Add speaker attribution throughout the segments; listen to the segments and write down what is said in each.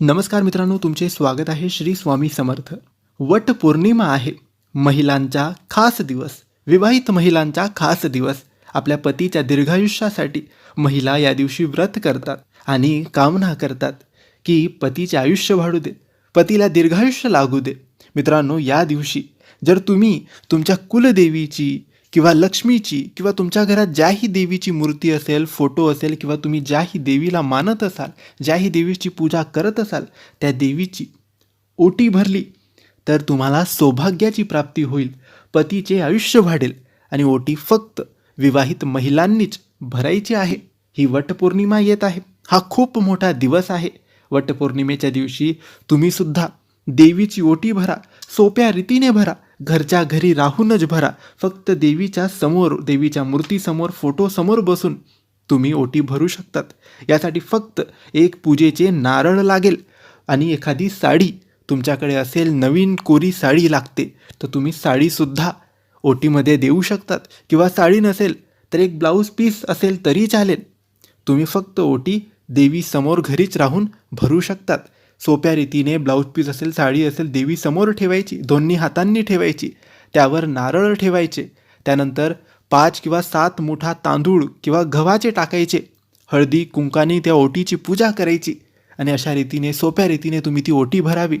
Speaker 1: नमस्कार मित्रांनो तुमचे स्वागत आहे श्री स्वामी समर्थ. वट पौर्णिमा आहे. महिलांचा खास दिवस विवाहित महिलांचा खास दिवस. आपल्या पतीच्या दीर्घायुष्यासाठी महिला या दिवशी व्रत करतात आणि कामना करतात की पतीचे आयुष्य वाढू दे पतीला दीर्घायुष्य लागू दे. मित्रांनो या दिवशी जर तुम्ही तुमच्या कुलदेवीची किंवा लक्ष्मीची किंवा तुमच्या घरात ज्याही देवीची मूर्ती असेल फोटो असेल किंवा तुम्ही ज्याही देवीला मानत असाल ज्याही देवीची पूजा करत असाल त्या देवीची ओटी भरली तर तुम्हाला सौभाग्याची प्राप्ती होईल पतीचे आयुष्य वाढेल आणि ओटी फक्त विवाहित महिलांनीच भरायची आहे. ही वटपौर्णिमा येत आहे. हा खूप मोठा दिवस आहे. वटपौर्णिमेच्या दिवशी तुम्हीसुद्धा देवीची ओटी भरा सोप्या रीतीने भरा घरच्या घरी राहूनच भरा. फक्त देवीच्या समोर देवीच्या मूर्तीसमोर फोटोसमोर बसून तुम्ही ओटी भरू शकतात. यासाठी फक्त एक पूजेचे नारळ लागेल आणि एखादी साडी तुमच्याकडे असेल नवीन कोरी साडी लागते तर तुम्ही साडीसुद्धा ओटीमध्ये देऊ शकतात. किंवा साडी नसेल तर एक ब्लाऊज पीस असेल तरी चालेल. तुम्ही फक्त ओटी देवीसमोर घरीच राहून भरू शकतात. सोप्या रीतीने ब्लाऊज पीस असेल साडी असेल देवी समोर ठेवायची दोन्ही हातांनी ठेवायची त्यावर नारळ ठेवायचे त्यानंतर पाच किंवा सात मोठा तांदूळ किंवा गव्हाचे टाकायचे हळदी कुंकाने त्या ओटीची पूजा करायची आणि अशा रीतीने सोप्या रीतीने तुम्ही ती ओटी भरावी.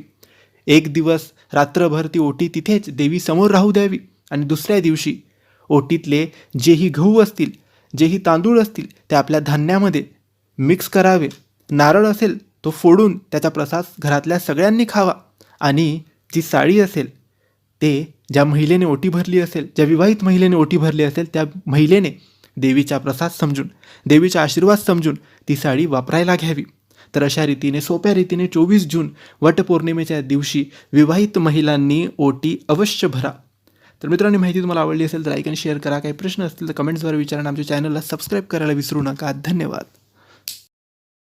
Speaker 1: एक दिवस रात्रभर ती ओटी तिथेच देवीसमोर राहू द्यावी आणि दुसऱ्या दिवशी ओटीतले जेही गहू असतील जेही तांदूळ असतील ते आपल्या धान्यामध्ये मिक्स करावे. नारळ असेल तो फोडून त्याचा प्रसाद घरातल्या सगळ्यांनी खावा. आणि जी साडी असेल ते ज्या महिलेने ओटी भरली असेल ज्या विवाहित महिलेने ओटी भरली असेल त्या महिलेने देवीचा प्रसाद समजून देवीचा आशीर्वाद समजून ती साडी वापरायला घ्यावी. तर अशा रीतीने सोप्या रीतीने चोवीस जून वटपौर्णिमेच्या दिवशी विवाहित महिलांनी ओटी अवश्य भरा. तर मित्रांनो माहिती तुम्हाला आवडली असेल तर लाईक आणि शेअर करा. काही प्रश्न असतील तर कमेंट्सवर विचारा आमच्या चॅनलला सबस्क्राईब करायला विसरू नका. धन्यवाद.